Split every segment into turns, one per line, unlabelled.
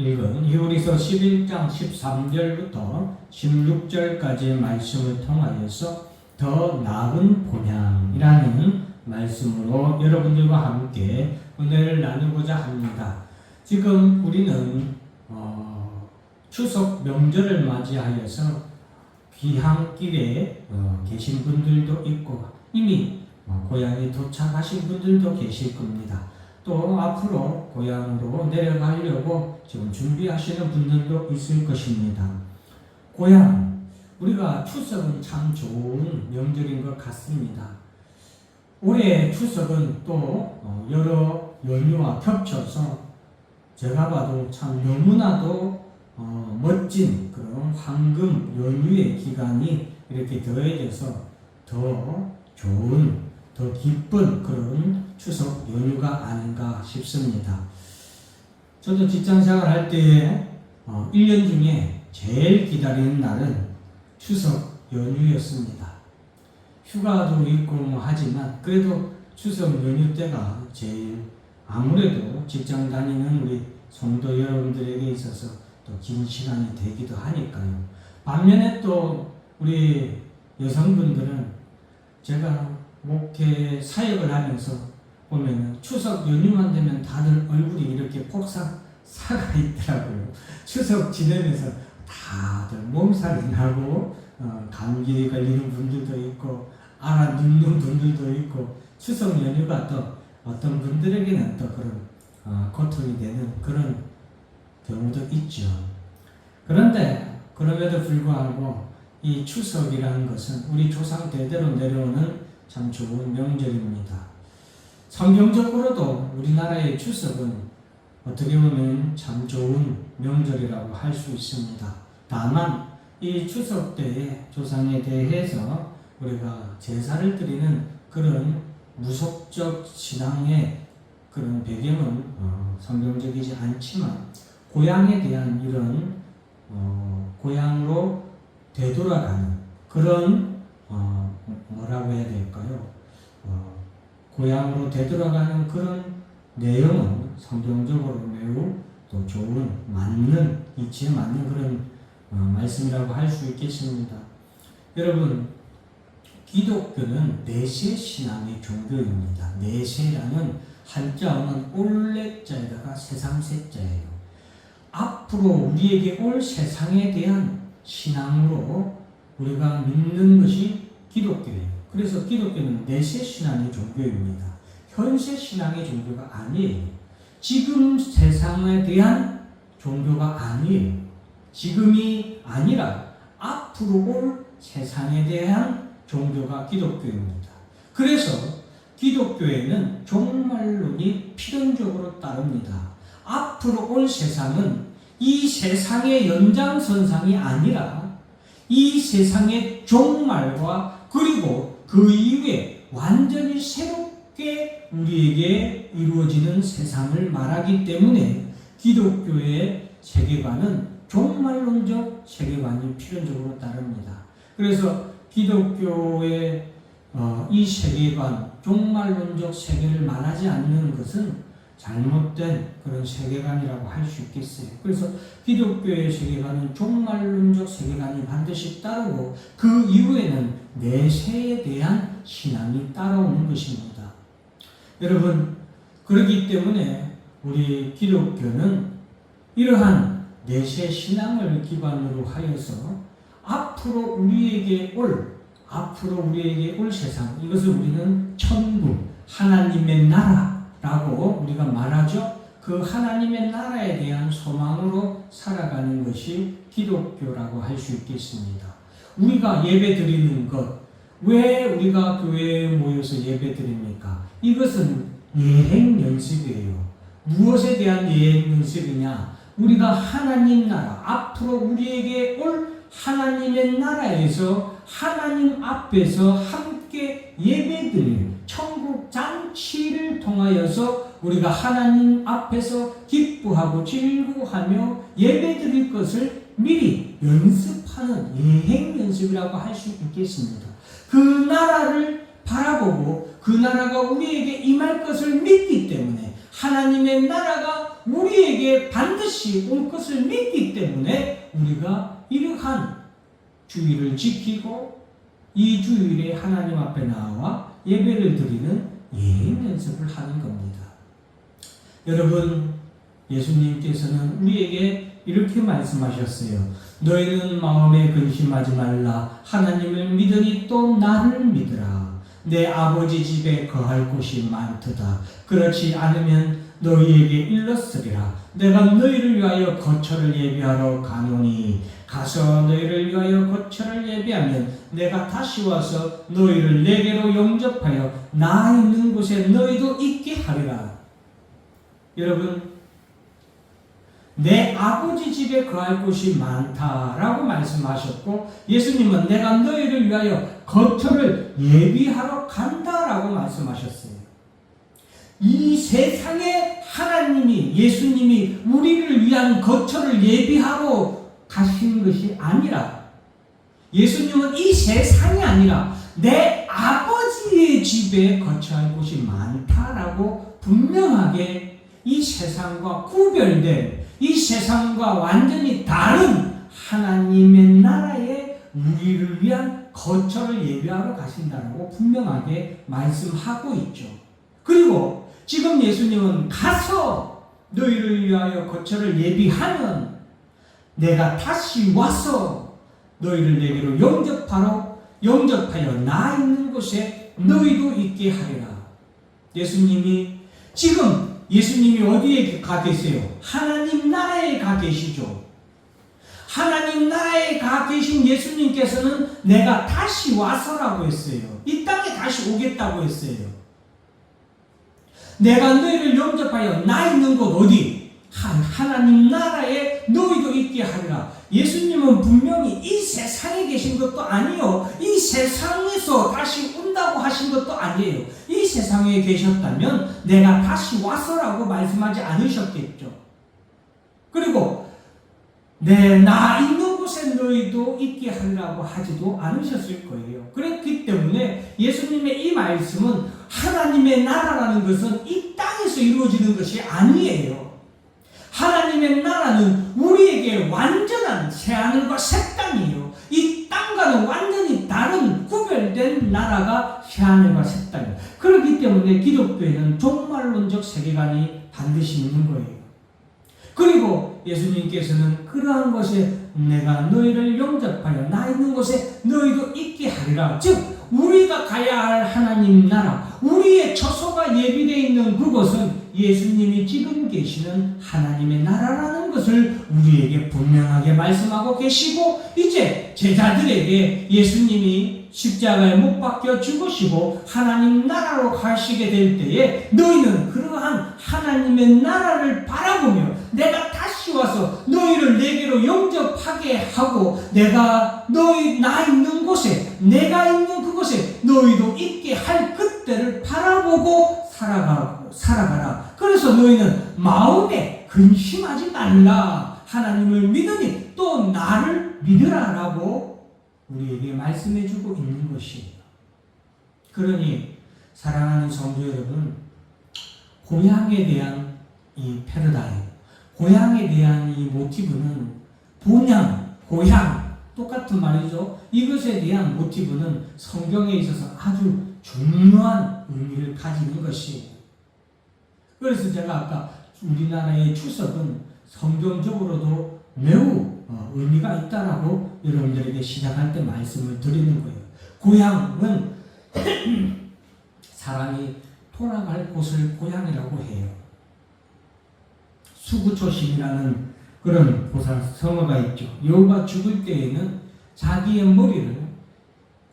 읽은 히브리서 11장 13절부터 16절까지의 말씀을 통하여서 더 나은 본향이라는 말씀으로 여러분들과 함께 은혜를 나누고자 합니다. 지금 우리는 어, 추석 명절을 맞이하여서 귀향길에 어, 계신 분들도 있고 이미 어, 고향에 도착하신 분들도 계실 겁니다. 또 앞으로 고향으로 내려가려고 지금 준비하시는 분들도 있을 것입니다. 고향, 우리가 추석은 참 좋은 명절인 것 같습니다. 올해 추석은 또 어, 여러 연휴와 겹쳐서 제가 봐도 참 너무나도 어, 멋진 그런 황금 연휴의 기간이 이렇게 더해져서 더 좋은, 더 기쁜 그런 추석 연휴가 아닌가 싶습니다. 저도 직장 생활할 때에 어, 1년 중에 제일 기다리는 날은 추석 연휴였습니다. 휴가도 있고 뭐 하지만 그래도 추석 연휴 때가 제일 아무래도 직장 다니는 우리 성도 여러분들에게 있어서 또 긴 시간이 되기도 하니까요. 반면에 또 우리 여성분들은 제가 목회 사역을 하면서 보면은 추석 연휴만 되면 다들 얼굴이 이렇게 폭삭 살아 있더라고요. 추석 지내면서 다들 몸살이 나고 어, 감기 걸리는 분들도 있고 알아 눕는 분들도 있고 추석 연휴가 또 어떤 분들에게는 또 그런 어, 고통이 되는 그런 경우도 있죠. 그런데 그럼에도 불구하고 이 추석이라는 것은 우리 조상 대대로 내려오는 참 좋은 명절입니다. 성경적으로도 우리나라의 추석은 어떻게 보면 참 좋은 명절이라고 할 수 있습니다. 다만 이 추석 때에 조상에 대해서 우리가 제사를 드리는 그런 무속적 신앙의 그런 배경은 어, 성경적이지 않지만 고향에 대한 이런 어, 고향으로 되돌아가는 그런 어, 뭐라고 해야 될까요? 어, 고향으로 되돌아가는 그런 내용은 성경적으로 매우 또 좋은 맞는 이치에 맞는 그런 어, 말씀이라고 할 수 있겠습니다. 여러분 기독교는 내세 신앙의 종교입니다. 내세라는 한자어는 올레자에다가 세상세자예요. 앞으로 우리에게 올 세상에 대한 신앙으로 우리가 믿는 것이 기독교예요. 그래서 기독교는 내세 신앙의 종교입니다. 현세 신앙의 종교가 아니에요. 지금 세상에 대한 종교가 아니에요. 지금이 아니라 앞으로 올 세상에 대한 종교가 기독교입니다. 그래서 기독교에는 종말론이 필연적으로 따릅니다. 앞으로 올 세상은 이 세상의 연장선상이 아니라 이 세상의 종말과 그리고 그 이후에 완전히 새롭게 우리에게 이루어지는 세상을 말하기 때문에 기독교의 세계관은 종말론적 세계관이 필연적으로 따릅니다. 그래서 기독교의 어, 이 세계관, 종말론적 세계를 말하지 않는 것은 잘못된 그런 세계관이라고 할 수 있겠어요. 그래서 기독교의 세계관은 종말론적 세계관이 반드시 따르고 그 이후에는 내세에 대한 신앙이 따라오는 것입니다. 여러분, 그렇기 때문에 우리 기독교는 이러한 내세 신앙을 기반으로 하여서 앞으로 우리에게 올 앞으로 우리에게 올 세상 이것을 우리는 천국 하나님의 나라 라고 우리가 말하죠. 그 하나님의 나라에 대한 소망으로 살아가는 것이 기독교라고 할 수 있겠습니다. 우리가 예배 드리는 것, 왜 우리가 교회에 모여서 예배 드립니까? 이것은 예행 연습이에요. 무엇에 대한 예행 연습이냐? 우리가 하나님 나라, 앞으로 우리에게 올 하나님의 나라에서 하나님 앞에서 함께 예배드릴 천국 잔치를 통하여서 우리가 하나님 앞에서 기뻐하고 즐거워하며 예배드릴 것을 미리 연습하는 예행 연습이라고 할 수 있겠습니다. 그 나라를 바라보고 그 나라가 우리에게 임할 것을 믿기 때문에 하나님의 나라가 우리에게 반드시 올 것을 믿기 때문에 우리가 이러한 주의를 지키고 이 주일에 하나님 앞에 나와 예배를 드리는 예행 연습을 하는 겁니다. 여러분, 예수님께서는 우리에게 이렇게 말씀하셨어요. 너희는 마음에 근심하지 말라. 하나님을 믿으니 또 나를 믿으라. 내 아버지 집에 거할 곳이 많도다. 그렇지 않으면 너희에게 일렀으리라. 내가 너희를 위하여 거처를 예비하러 가노니 가서 너희를 위하여 거처를 예비하면 내가 다시 와서 너희를 내게로 영접하여 나 있는 곳에 너희도 있게 하리라. 여러분 내 아버지 집에 거할 곳이 많다라고 말씀하셨고 예수님은 내가 너희를 위하여 거처를 예비하러 간다라고 말씀하셨어요. 이 세상에 하나님이 예수님이 우리를 위한 거처를 예비하러 가신 것이 아니라 예수님은 이 세상이 아니라 내 아버지의 집에 거처할 곳이 많다라고 분명하게 이 세상과 구별된 이 세상과 완전히 다른 하나님의 나라에 우리를 위한 거처를 예비하러 가신다라고 분명하게 말씀하고 있죠. 그리고 지금 예수님은 가서 너희를 위하여 거처를 예비하면 내가 다시 와서 너희를 내게로 영접하러 영접하여 나 있는 곳에 너희도 있게 하리라. 예수님이 지금 예수님이 어디에 가 계세요? 하나님 나라에 가 계시죠. 하나님 나라에 가 계신 예수님께서는 내가 다시 와서라고 했어요. 이 땅에 다시 오겠다고 했어요. 내가 너희를 영접하여 나 있는 곳 어디? 하나님 나라에 너희도 있게 하리라. 예수님은 분명히 이 세상에 계신 것도 아니요. 이 세상에서 다시 온다고 하신 것도 아니에요. 이 세상에 계셨다면 내가 다시 와서라고 말씀하지 않으셨겠죠. 그리고 내 나 있는 곳에 너희도 있게 하리라고 하지도 않으셨을 거예요. 그렇기 때문에 예수님의 이 말씀은 하나님의 나라라는 것은 이 땅에서 이루어지는 것이 아니에요. 하나님의 나라는 우리에게 완전한 새하늘과 새 땅이에요. 이 땅과는 완전히 다른 구별된 나라가 새하늘과 새 땅이에요. 그렇기 때문에 기독교에는 종말론적 세계관이 반드시 있는 거예요. 그리고 예수님께서는 그러한 것에 내가 너희를 영접하여 나 있는 곳에 너희도 있게 하리라. 즉 우리가 가야 할 하나님 나라, 우리의 처소가 예비되어 있는 그곳은 예수님이 지금 계시는 하나님의 나라라는 것을 우리에게 분명하게 말씀하고 계시고 이제 제자들에게 예수님이 십자가에 못 박혀 죽으시고 하나님 나라로 가시게 될 때에 너희는 그러한 하나님의 나라를 바라보며 내가 다시 와서 너희를 내게로 영접하게 하고 내가 너희 나 있는 곳에 내가 있는 그곳에 너희도 있게 할 그때를 바라보고 살아가 살아가라. 그래서 너희는 마음에 근심하지 말라. 하나님을 믿으니 또 나를 믿으라라고 우리에게 말씀해 주고 있는 것이에요. 그러니 사랑하는 성도 여러분, 고향에 대한 이 패러다임, 고향에 대한 이 모티브는 본향, 고향 똑같은 말이죠. 이것에 대한 모티브는 성경에 있어서 아주 중요한 의미를 가지는 것이에요. 그래서 제가 아까 우리나라의 추석은 성경적으로도 매우 어, 의미가 있다라고 여러분들에게 시작할 때 말씀을 드리는 거예요. 고향은 사람이 돌아갈 곳을 고향이라고 해요. 수구초심이라는 그런 보살 성어가 있죠. 여우가 죽을 때에는 자기의 머리를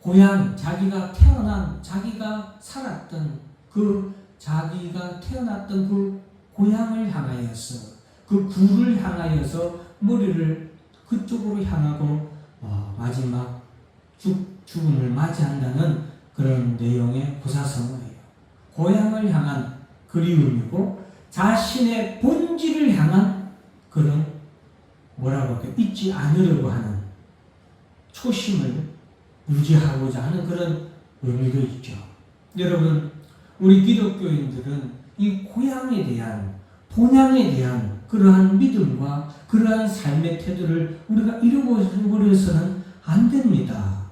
고향, 자기가 태어난, 자기가 살았던 그 자기가 태어났던 그 고향을 향하여서 그 구를 향하여서 머리를 그쪽으로 향하고 어, 마지막 죽, 죽음을 맞이한다는 그런 내용의 부사성어예요. 고향을 향한 그리움이고 자신의 본질을 향한 그런 뭐라고 할까요? 잊지 않으려고 하는 초심을 유지하고자 하는 그런 의미도 있죠. 여러분, 우리 기독교인들은 이 고향에 대한 본향에 대한 그러한 믿음과 그러한 삶의 태도를 우리가 잃어버려서는 안 됩니다.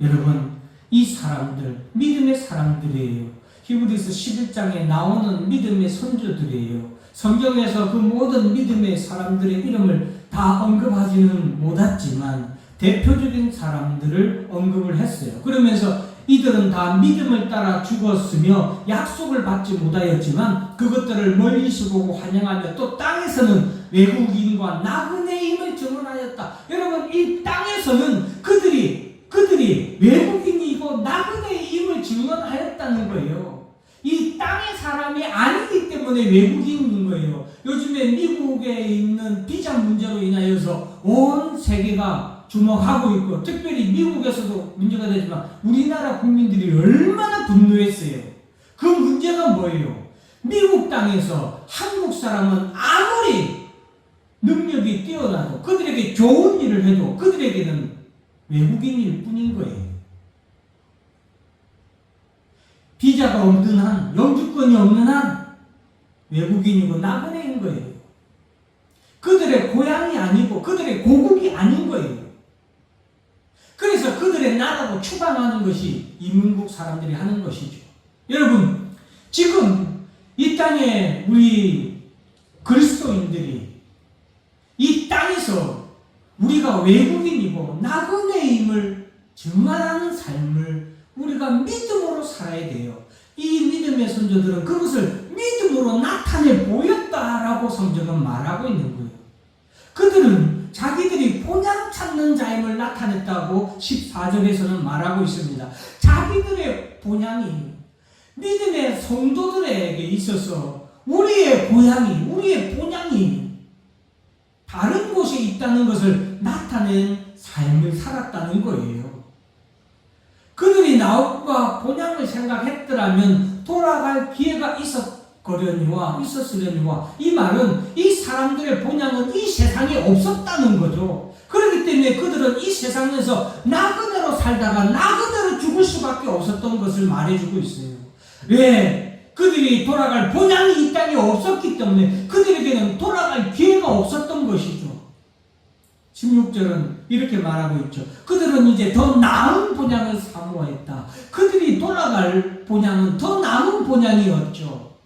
여러분, 이 사람들, 믿음의 사람들이에요. 히브리서 11장에 나오는 믿음의 선조들이에요. 성경에서 그 모든 믿음의 사람들의 이름을 다 언급하지는 못했지만 대표적인 사람들을 언급을 했어요. 그러면서 이들은 다 믿음을 따라 죽었으며 약속을 받지 못하였지만 그것들을 멀리서 보고 환영하며 또 땅에서는 외국인과 나그네의 힘을 증언하였다. 여러분 이 땅에서는 그들이 그들이 외국인이고 나그네의 힘을 증언하였다는 거예요. 이 땅의 사람이 아니기 때문에 외국인인 거예요. 요즘에 미국에 있는 비자 문제로 인하여서 온 세계가 주목하고 있고 특별히 미국에서도 문제가 되지만 우리나라 국민들이 얼마나 분노했어요. 그 문제가 뭐예요? 미국 땅에서 한국 사람은 아무리 능력이 뛰어나도 그들에게 좋은 일을 해도 그들에게는 외국인일 뿐인 거예요. 비자가 없는 한, 영주권이 없는 한 외국인이고 나그네인 거예요. 그들의 고향이 아니고 그들의 고국이 아닌 거예요. 그래서 그들의 나라로 추방하는 것이 이민국 사람들이 하는 것이죠. 여러분, 지금 이 땅에 우리 그리스도인들이 이 땅에서 우리가 외국인이고 나그네임을 증언하는 삶을 우리가 믿음으로 살아야 돼요. 이 믿음의 선조들은 그것을 믿음으로 나타내 보였다라고 성경은 말하고 있는 거예요. 그들은 자기들이 본향 찾는 자임을 나타냈다고 14절에서는 말하고 있습니다. 자기들의 본향이 믿음의 성도들에게 있어서 우리의 고향이, 우리의 본향이 다른 곳에 있다는 것을 나타낸 삶을 살았다는 거예요. 나옵과 본향을 생각했더라면 돌아갈 기회가 있었거려니와 있었으려니와 이 말은 이 사람들의 본향은 이 세상에 없었다는 거죠. 그렇기 때문에 그들은 이 세상에서 나그네로 살다가 나그네로 죽을 수밖에 없었던 것을 말해주고 있어요. 왜? 그들이 돌아갈 본향이 이 땅에 없었기 때문에 그들에게는 돌아갈 기회가 없었던 것이죠. 16절은 이렇게 말하고 있죠. 그들은 이제 더 나은 본향을 사모했다. 그들이 돌아갈 본향은 더 나은 본향이었죠.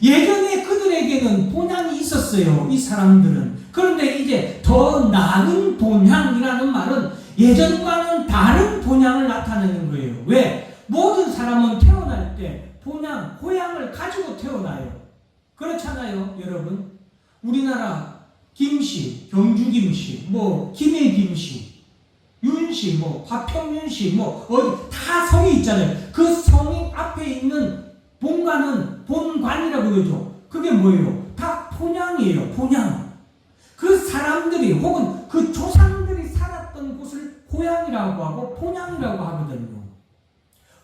예전에 그들에게는 본향이 있었어요. 이 사람들은. 그런데 이제 더 나은 본향이라는 말은 예전과는 다른 본향을 나타내는 거예요. 왜? 모든 사람은 태어날 때 본향, 고향을 가지고 태어나요. 그렇잖아요, 여러분. 우리나라 김씨, 경주 김씨, 뭐 김해 김씨, 윤씨, 뭐 화평윤 씨, 뭐 어디 다 성이 있잖아요. 그 성이 앞에 있는 본관은 본관이라고 그러죠. 그게 뭐예요? 다 본향이에요. 본향. 그 사람들이 혹은 그 조상들이 살았던 곳을 고향이라고 하고 본향이라고 하거든요.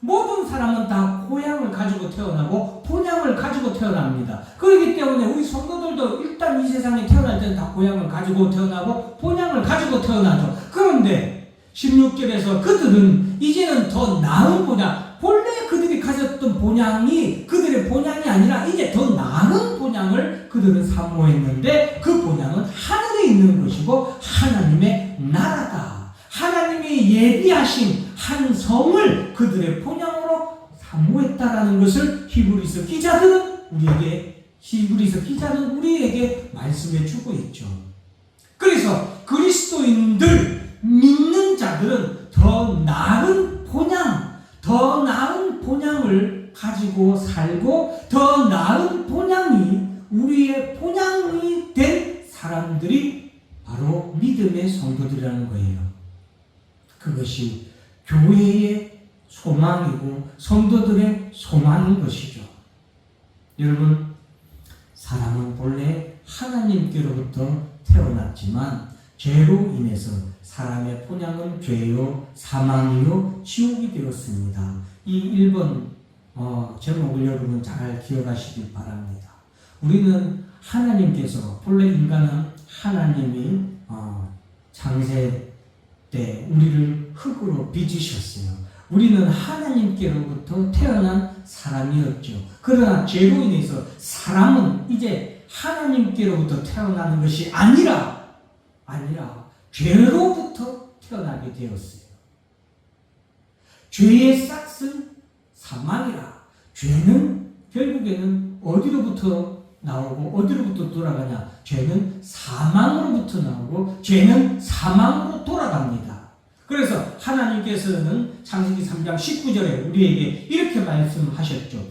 모든 사람은 다 고향을 가지고 태어나고 본향을 가지고 태어납니다. 그렇기 때문에 우리 성도들도 일단 이 세상에 태어날 때는 다 고향을 가지고 태어나고 본향을 가지고 태어나죠. 그런데 16절에서 그들은 이제는 더 나은 본향, 본래 그들이 가졌던 본향이 그들의 본향이 아니라 이제 더 나은 본향을 그들은 사모했는데 그 본향은 하늘에 있는 것이고 하나님의 나라다. 하나님이 예비하신 한 성을 그들의 본향으로 사모했다라는 것을 히브리서 기자들은 우리에게 히브리서 기자는 우리에게 말씀해 주고 있죠. 그래서 그리스도인들 믿는 자들은 더 나은 본향, 더 나은 본향을 가지고 살고 더 나은 본향이 우리의 본향이 된 사람들이 바로 믿음의 성도들이라는 거예요. 그것이 교회의 소망이고 성도들의 소망인 것이죠. 여러분, 사람은 본래 하나님께로부터 태어났지만 죄로 인해서 사람의 본향은 죄요, 사망이요, 지옥이 되었습니다. 이 1번 어, 제목을 여러분 잘 기억하시길 바랍니다. 우리는 하나님께서 본래 인간은 하나님이 어, 창세 때 우리를 흙으로 빚으셨어요. 우리는 하나님께로부터 태어난 사람이었죠. 그러나 죄로 인해서 사람은 이제 하나님께로부터 태어나는 것이 아니라 아니라 죄로부터 태어나게 되었어요. 죄의 싹은 사망이라. 죄는 결국에는 어디로부터 나오고 어디로부터 돌아가냐? 죄는 사망으로부터 나오고 죄는 사망으로 돌아갑니다. 그래서 하나님께서는 창세기 3장 19절에 우리에게 이렇게 말씀하셨죠.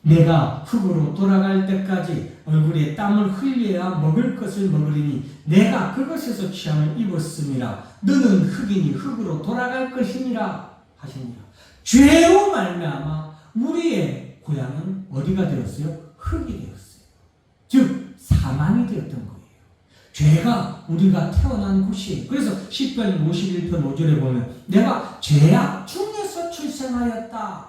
내가 흙으로 돌아갈 때까지 얼굴에 땀을 흘려야 먹을 것을 먹으리니 내가 그것에서 취함을 입었음이라 너는 흙이니 흙으로 돌아갈 것이니라 하시니라 죄로 말미암아 우리의 고향은 어디가 되었어요? 흙이 되었어요. 즉 사망이 되었던 거예요. 죄가 우리가 태어난 곳이에요. 그래서 10편 51편 5절에 보면 내가 죄악 중에서 출생하였다.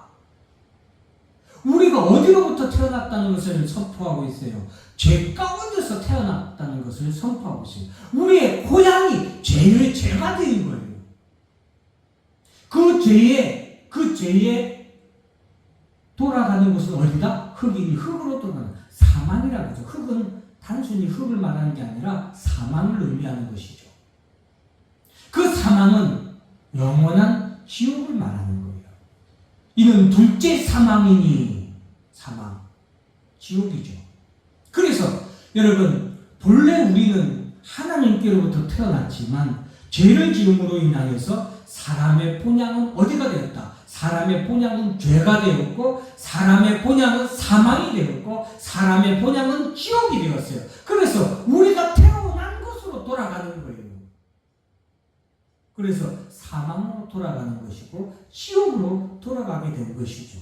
우리가 어디로부터 태어났다는 것을 선포하고 있어요. 죄 가운데서 태어났다는 것을 선포하고 있어요. 우리의 고향이 죄의 죄가 되는 거예요. 그 죄에 그 죄에 돌아가는 곳은 어디다? 흙이니 흙으로 돌아가는 사망이라고 하죠. 흙은 단순히 흙을 말하는 게 아니라 사망을 의미하는 것이죠. 그 사망은 영원한 지옥을 말하는 거예요. 이는 둘째 사망이니 사망, 지옥이죠. 그래서 여러분 본래 우리는 하나님께로부터 태어났지만 죄를 지음으로 인하여서 사람의 본향은 어디가 되었다? 사람의 본향은 죄가 되었고 사람의 본향은 사망이 되었고 사람의 본향은 지옥이 되었어요. 그래서 우리가 태어난 곳으로 돌아가는 거예요. 그래서 사망으로 돌아가는 것이고 지옥으로 돌아가게 된 것이죠.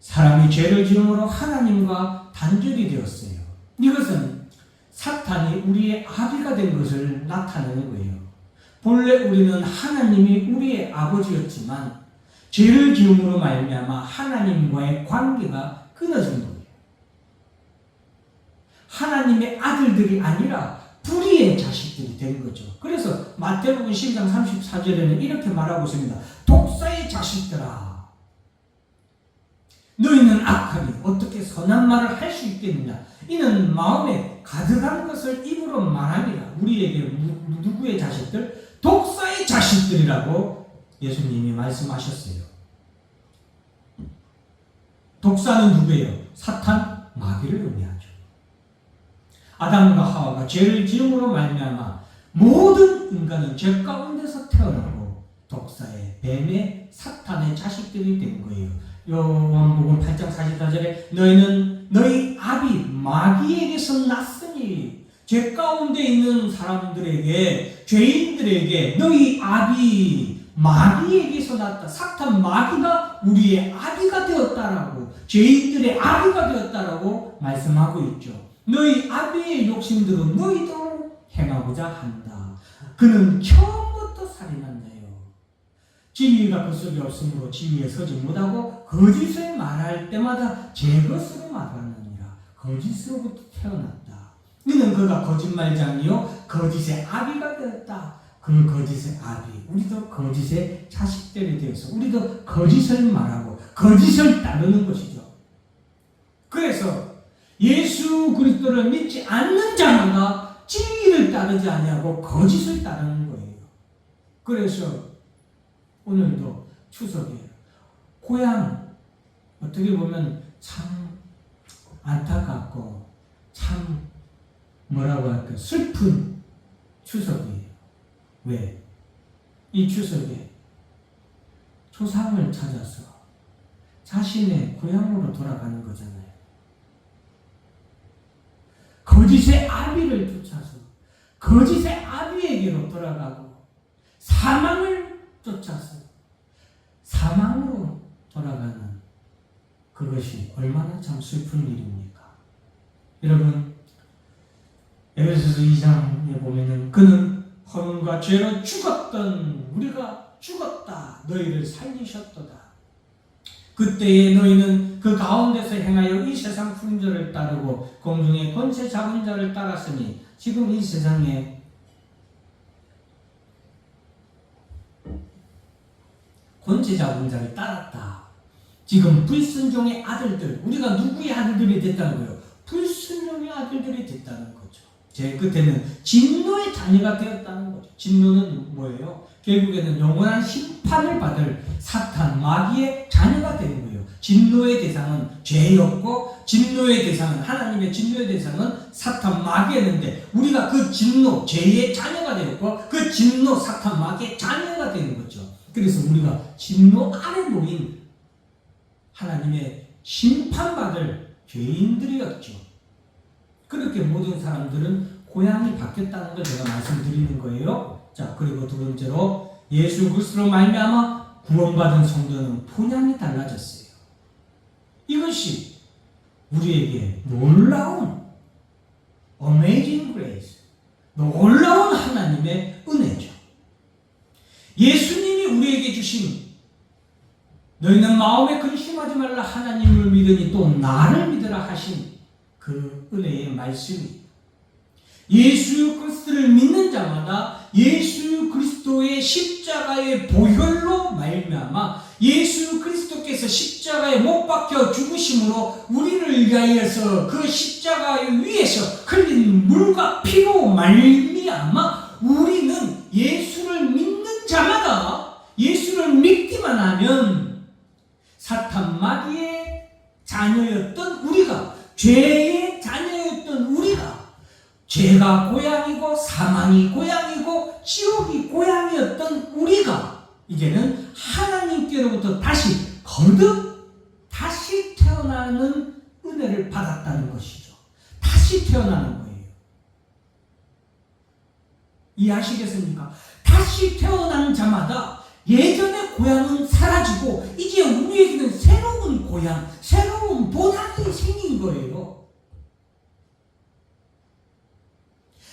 사람이 죄를 지음으로 하나님과 단절이 되었어요. 이것은 사탄이 우리의 아비가 된 것을 나타내는 거예요. 본래 우리는 하나님이 우리의 아버지였지만 죄를 지음으로 말미암아 하나님과의 관계가 끊어진 거예요. 하나님의 아들들이 아니라 불의의 자식들이 된 거죠. 그래서 마태복음 10장 34절에는 이렇게 말하고 있습니다. 독사의 자식들아 너희는 악하니 어떻게 선한 말을 할 수 있겠느냐? 이는 마음에 가득한 것을 입으로 말함이라. 우리에게 누구의 자식들? 독사의 자식들이라고 예수님이 말씀하셨어요. 독사는 누구예요? 사탄, 마귀를 의미하죠. 아담과 하와가 죄를 지음으로 말미암아 모든 인간은 죄 가운데서 태어나고 독사의 뱀의 사탄의 자식들이 된 거예요. 요한복음 8장 44절에 너희는 너희 아비 마귀에게서 났으니 죄 가운데 있는 사람들에게 죄인들에게 너희 아비 마귀에게서 났다. 사탄 마귀가 우리의 아비가 되었다라고 죄인들의 아비가 되었다라고 말씀하고 있죠. 너희 아비의 욕심들은 너희도 행하고자 한다. 그는 처음부터 살인한 자요. 진리가 그 속에 없으므로 진리에 서지 못하고 거짓을 말할 때마다 제 것으로 말하느니라. 거짓으로부터 태어났다. 이는 그가 거짓말장이요 거짓의 아비가 되었다. 그 거짓의 아비, 우리도 거짓의 자식들이 되어서 우리도 거짓을 말하고 거짓을 따르는 것이죠. 그래서 예수 그리스도를 믿지 않는 자마다 진리를 따르지 아니하고 거짓을 따르는 거예요. 그래서 오늘도 추석에 고향 어떻게 보면 참 안타깝고 참 뭐라고 할까 슬픈 추석이에요. 왜? 이 추석에 조상을 찾아서 자신의 고향으로 돌아가는 거잖아요. 거짓의 아비를 쫓아서 거짓의 아비에게로 돌아가고 사망을 쫓아서 사망으로 돌아가는 그것이 얼마나 참 슬픈 일입니까? 여러분 에베소서 2장에 보면은 그는 허물과 죄로 죽었던 우리가 죽었다 너희를 살리셨도다 그때에 너희는 그 가운데서 행하여 이 세상 풍조를 따르고 공중의 권세 잡은 자를 따랐으니 지금 이 세상에 번제자 원자를 따랐다. 지금 불순종의 아들들, 우리가 누구의 아들들이 됐다는 거예요? 불순종의 아들들이 됐다는 거죠. 제 끝에는 진노의 자녀가 되었다는 거죠. 진노는 뭐예요? 결국에는 영원한 심판을 받을 사탄, 마귀의 자녀가 되는 거예요. 진노의 대상은 죄였고, 진노의 대상은, 하나님의 진노의 대상은 사탄, 마귀였는데, 우리가 그 진노, 죄의 자녀가 되었고, 그 진노, 사탄, 마귀의 자녀가 되는 거죠. 그래서 우리가 진노 아래 놓인 하나님의 심판받을 죄인들이었죠. 그렇게 모든 사람들은 고향이 바뀌었다는 걸 제가 말씀드리는 거예요. 자, 그리고 두 번째로 예수 그리스도로 말미암아 구원받은 성도는 본향이 달라졌어요. 이것이 우리에게 놀라운 amazing grace, 놀라운 하나님의 은혜죠. 예수님이 우리에게 주신 너희는 마음에 근심하지 말라 하나님을 믿으니 또 나를 믿으라 하신 그 은혜의 말씀이 예수 그리스도를 믿는 자마다 예수 그리스도의 십자가의 보혈로 말미암아 예수 그리스도께서 십자가에 못 박혀 죽으심으로 우리를 위하여서 그 십자가 위에서 흘린 물과 피로 말미암아 우리는 예수를 믿는 자마다 예수를 믿기만 하면 사탄 마귀의 자녀였던 우리가 죄의 자녀였던 우리가 죄가 고향이고 사망이 고향이고 지옥이 고향이었던 우리가 이제는 하나님께로부터 다시 거듭 다시 태어나는 은혜를 받았다는 것이죠. 다시 태어나는 거예요. 이해하시겠습니까? 다시 태어난 자마다 예전의 고향은 사라지고 이제 우리에게는 새로운 고향, 새로운 본향이 생긴 거예요.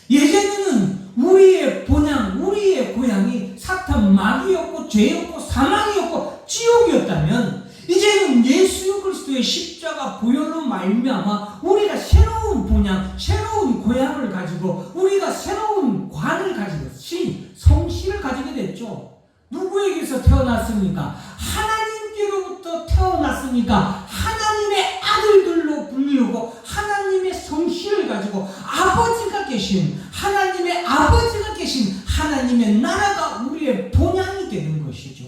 예전에는 우리의 본향, 우리의 고향이 사탄 마귀였고 죄였고 사망이었고 지옥이었다면 이제는 예수 그리스도의 십자가 보혈로 말미암아 우리가 새로운 본향, 새로운 고향을 가지고 우리가 새로운 관을 가지고 신, 성실을 가지게 됐죠. 누구에게서 태어났습니까? 하나님께로부터 태어났으니까 하나님의 아들들로 불리우고 하나님의 성실을 가지고 아버지가 계신 하나님의 아버지가 계신 하나님의 나라가 우리의 본향이 되는 것이죠.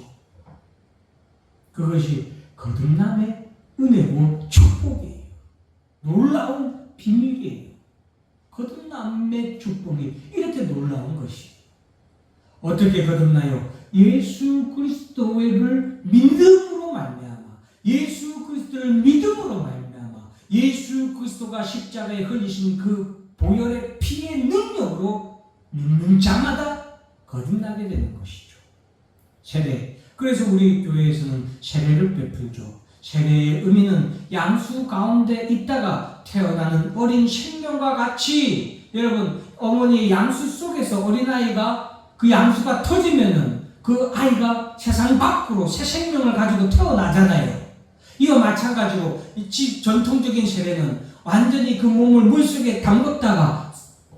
그것이 거듭남의 은혜고 축복이에요. 놀라운 비밀이에요. 거듭남의 축복이 이렇게 놀라운 것이 어떻게 거듭나요? 예수 그리스도를 믿음으로 말미암아 예수 그리스도를 믿음으로 말미암아 예수 그리스도가 십자가에 흘리신 그 보혈의 피의 능력으로 믿는 자마다 거듭나게 되는 것이죠. 세례. 그래서 우리 교회에서는 세례를 베풀죠. 세례의 의미는 양수 가운데 있다가 태어나는 어린 생명과 같이 여러분 어머니 양수 속에서 어린아이가 그 양수가 터지면은 그 아이가 세상 밖으로 새 생명을 가지고 태어나잖아요. 이와 마찬가지로 이 전통적인 세례는 완전히 그 몸을 물속에 담궜다가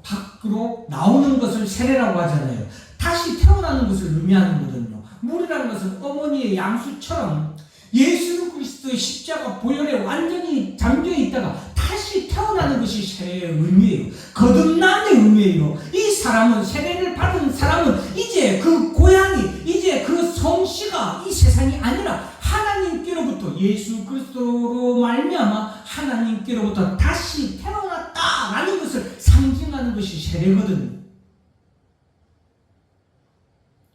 밖으로 나오는 것을 세례라고 하잖아요. 다시 태어나는 것을 의미하는거든요. 물이라는 것은 어머니의 양수처럼 예수 그리스도의 십자가 보혈에 완전히 잠겨 있다가 다시 태어나는 것이 세례의 의미예요. 거듭남의 의미예요. 이 사람은 세례를 받은 사람은 이제 그 고향이 이제 그 성씨가 이 세상이 아니라 하나님께로부터 예수 그리스도로 말미암아 하나님께로부터 다시 태어났다라는 것을 상징하는 것이 세례거든요.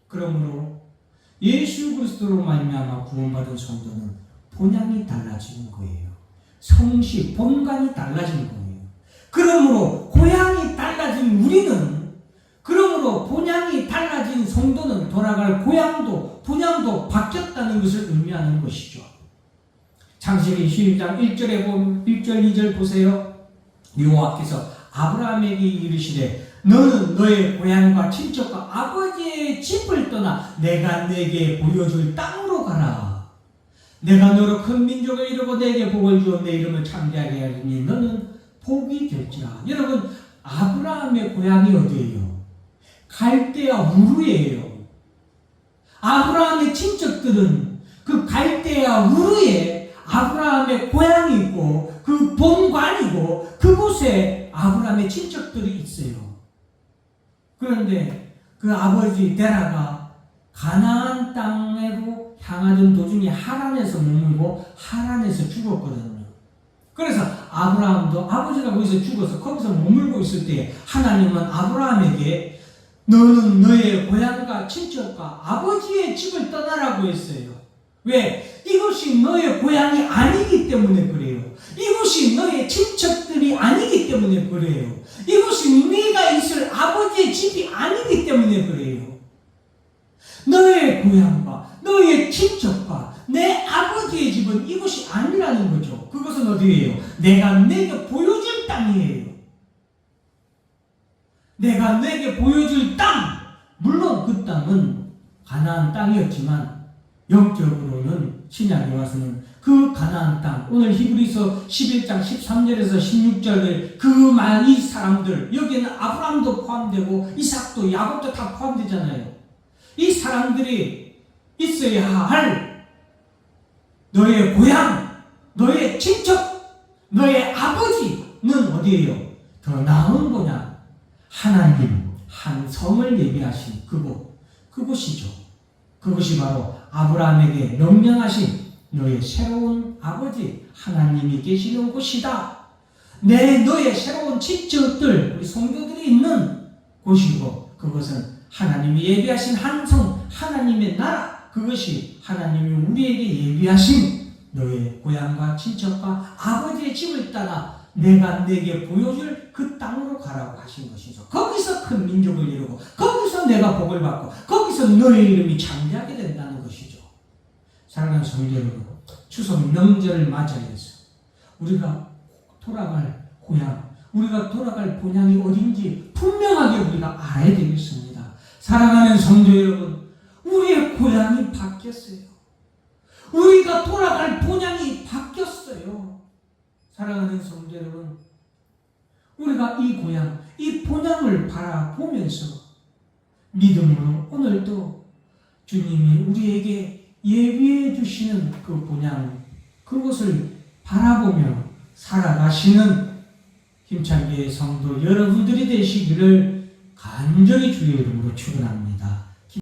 그러므로 예수 그리스도로 말미암아 구원받은 성도는 본향이 달라지는 거예요. 성시 본관이 달라지는 거예요. 그러므로 고향이 달라진 우리는 그러므로 본향이 달라진 성도는 돌아갈 고향도 분양도 바뀌었다는 것을 의미하는 것이죠. 창세기 12장 1절에 보면 1절 2절 보세요. 여호와께서 아브라함에게 이르시되 너는 너의 고향과 친척과 아버지의 집을 떠나 내가 내게 보여줄 땅으로 가라. 내가 너로 큰 민족을 이루고 내게 복을 주어 내 이름을 창대하게 하리니 너는 복이 될지라. 여러분 아브라함의 고향이 어디예요? 갈대아 우르예요. 아브라함의 친척들은 그 갈대아 우르에 아브라함의 고향이 있고 그 본관이고 그곳에 아브라함의 친척들이 있어요. 그런데 그 아버지 데라가 가나안 땅으로 향하던 도중에 하란에서 머물고 하란에서 죽었거든요. 그래서 아브라함도 아버지가 거기서 죽어서 거기서 머물고 있을 때 하나님은 아브라함에게 너는 너의 고향과 친척과 아버지의 집을 떠나라고 했어요. 왜? 이것이 너의 고향이 아니기 때문에 그래요. 이것이 너의 친척들이 아니기 때문에 그래요. 이것이 네가 있을 아버지의 집이 아니기 때문에 그래요. 너의 고향과 너의 친척과 내 아버지의 집은 이것이 아니라는 거죠. 그것은 어디예요? 내가 내게 보여줄 땅이에요. 내가 내게 보여줄 땅. 물론 그 땅은 가나안 땅이었지만 영적으로는 신약에 와서는 그 가나안 땅 오늘 히브리서 11장 13절에서 16절에 그만 이 사람들 여기에는 아브라함도 포함되고 이삭도 야곱도 다 포함되잖아요. 이 사람들이 있어야 할 너의 고향, 너의 친척, 너의 아버지는 어디예요? 더 나은 거냐? 하나님 한 성을 예비하신 그곳, 그곳이죠. 그것이 바로 아브라함에게 명령하신 너의 새로운 아버지 하나님이 계시는 곳이다. 내 너의 새로운 친척들, 우리 성도들이 있는 곳이고 그것은 하나님이 예비하신 한성, 하나님의 나라, 그것이 하나님이 우리에게 예비하신 너의 고향과 친척과 아버지의 집을 따라 내가 내게 보여줄 그 땅으로 가라고 하신 것이죠. 거기서 큰 민족을 이루고, 거기서 내가 복을 받고, 거기서 너의 이름이 창대하게 된다는 것이죠. 사랑하는 성도 여러분, 추석 명절을 맞이해서 우리가 돌아갈 고향, 우리가 돌아갈 본향이 어딘지 분명하게 우리가 알아야 되겠습니다. 사랑하는 성도 여러분, 우리의 고향이 바뀌었어요. 우리가 돌아갈 본향이 바뀌었어요. 사랑하는 성도 여러분, 우리가 이 고향, 이 본향을 바라보면서 믿음으로 오늘도 주님이 우리에게 예비해 주시는 그 본향, 그것을 바라보며 살아가시는 힘찬 교회 성도 여러분들이 되시기를 간절히 주의 이름으로 축원합니다.